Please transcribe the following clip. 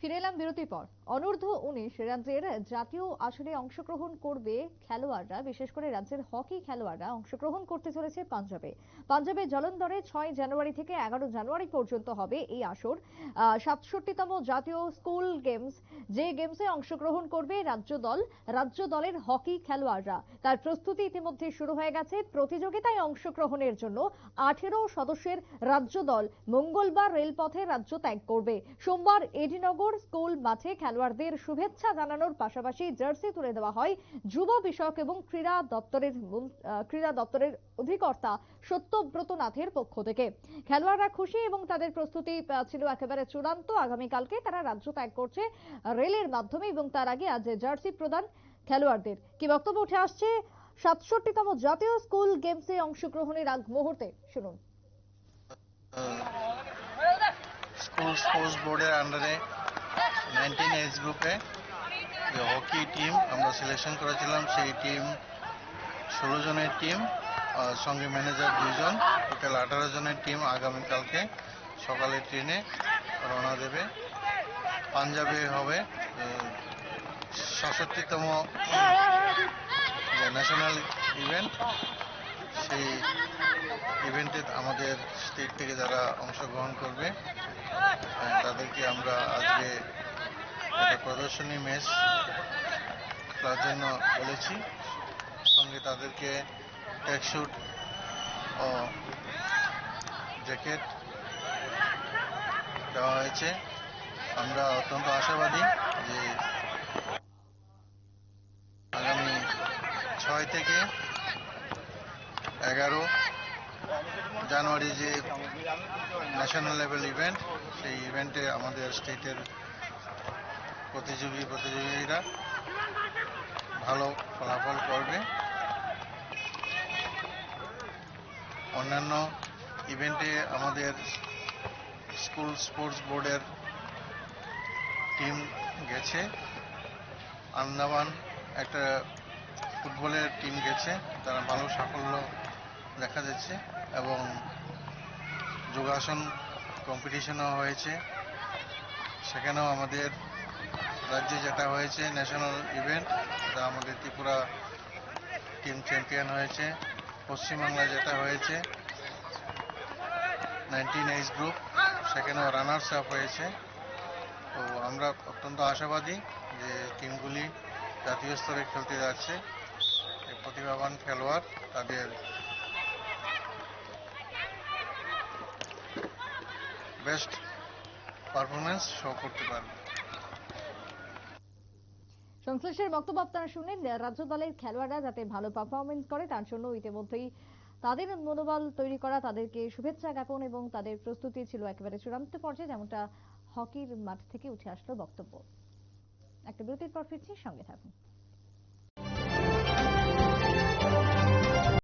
ফিরে এলাম বিরতির পর। অনূর্ধ্ব উনিশ রাজ্যের জাতীয় আসরে অংশগ্রহণ করবে খেলোয়াড়রা, বিশেষ করে রাজ্যের হকি খেলোয়াড়রা অংশগ্রহণ করতে চলেছে পাঞ্জাবে। পাঞ্জাবে জলন্ধরে ছয় জানুয়ারি থেকে এগারো জানুয়ারি পর্যন্ত হবে এই আসর। সাতষট্টিতম জাতীয় স্কুল গেমস, যে গেমসে অংশগ্রহণ করবে রাজ্য দল, রাজ্য দলের হকি খেলোয়াড়রা। তার প্রস্তুতি ইতিমধ্যে শুরু হয়ে গেছে। প্রতিযোগিতায় অংশগ্রহণের জন্য আঠেরো সদস্যের রাজ্য দল মঙ্গলবার রেলপথে রাজ্য ত্যাগ করবে। সোমবার এডিনগর স্কুল মাঠে খেলোয়াড়দের শুভেচ্ছা জানানোর পাশাপাশি জার্সি তুলে দেওয়া হয় যুব বিষয়ক এবং ক্রীড়া দপ্তরের ক্রীড়া দপ্তরের অধিকর্তা সত্যব্রত নাথের পক্ষ থেকে। খেলোয়াড়রা খুশি এবং তাদের প্রস্তুতি ছিল একেবারে চূড়ান্ত। আগামীকালকে তারা রাজ্য ত্যাগ করছে রেলের মাধ্যমে এবং তার আগে আজ জার্সি প্রদান খেলোয়াড়দের। কি বক্তব্য উঠে আসছে? সাতষট্টিতম জাতীয় স্কুল গেমসে অংশগ্রহণের আগ মুহূর্তে শুনুন। স্কুল স্পোর্টস বোর্ডের আন্ডারে নাইনটিন এজ গ্রুপে যে হকি টিম আমরা সিলেকশন করেছিলাম, সেই টিম ষোলো জনের টিম সঙ্গে ম্যানেজার দুইজন টোটাল আঠারো জনের টিম আগামীকালকে সকালে ট্রেনে রওনা দেবে। পাঞ্জাবে হবে সাতষট্টিতম যে ন্যাশনাল ইভেন্ট সেই ইভেন্টে আমাদের স্টেট থেকে যারা অংশগ্রহণ করবে তাদেরকে আমরা আজকে একটা প্রদর্শনী ম্যাচ তার জন্য বলেছি। সঙ্গে তাদেরকে ট্যাকশুট ও জ্যাকেট দেওয়া হয়েছে। আমরা অত্যন্ত আশাবাদী যে আগামী ছয় থেকে এগারো জানুয়ারি যে ন্যাশনাল লেভেল ইভেন্ট সেই ইভেন্টে আমাদের স্টেটের প্রতিযোগী প্রতিযোগীরা ভালো ফলাফল করবে। অন্যান্য ইভেন্টে আমাদের স্কুল স্পোর্টস বোর্ডের টিম গেছে। আন্দামান একটা ফুটবলের টিম গেছে। তারা ভালো সাফল্য দেখা যাচ্ছে এবং যোগাসন কম্পিটিশনও হয়েছে। সেখানেও আমাদের রাজ্যে যেটা হয়েছে ন্যাশনাল ইভেন্ট সেটা আমাদের ত্রিপুরা টিম চ্যাম্পিয়ন হয়েছে। পশ্চিমবাংলায় যেটা হয়েছে নাইনটিন এইজ গ্রুপ সেখানেও রানার্স আপ হয়েছে। তো আমরা অত্যন্ত আশাবাদী যে টিমগুলি জাতীয় স্তরে খেলতে যাচ্ছে। প্রতিভাবান খেলোয়াড় তাদের বেস্ট পারফরমেন্স শো করতে পারবে। সংশ্লিষ্টের বক্তব্য আপনারা শুনেন রাজ্য দলের খেলোয়াড়রা যাতে ভালো পারফরমেন্স করে, তার জন্য ইতিমধ্যেই তাদের মনোবল তৈরি করা, তাদেরকে শুভেচ্ছা জ্ঞাপন এবং তাদের প্রস্তুতি ছিল একেবারে চূড়ান্ত পর্যায়ে, যেমনটা হকির মাঠ থেকে উঠে আসলো বক্তব্য। একটা বিরতির পর ফিরছি, সঙ্গে থাকুন।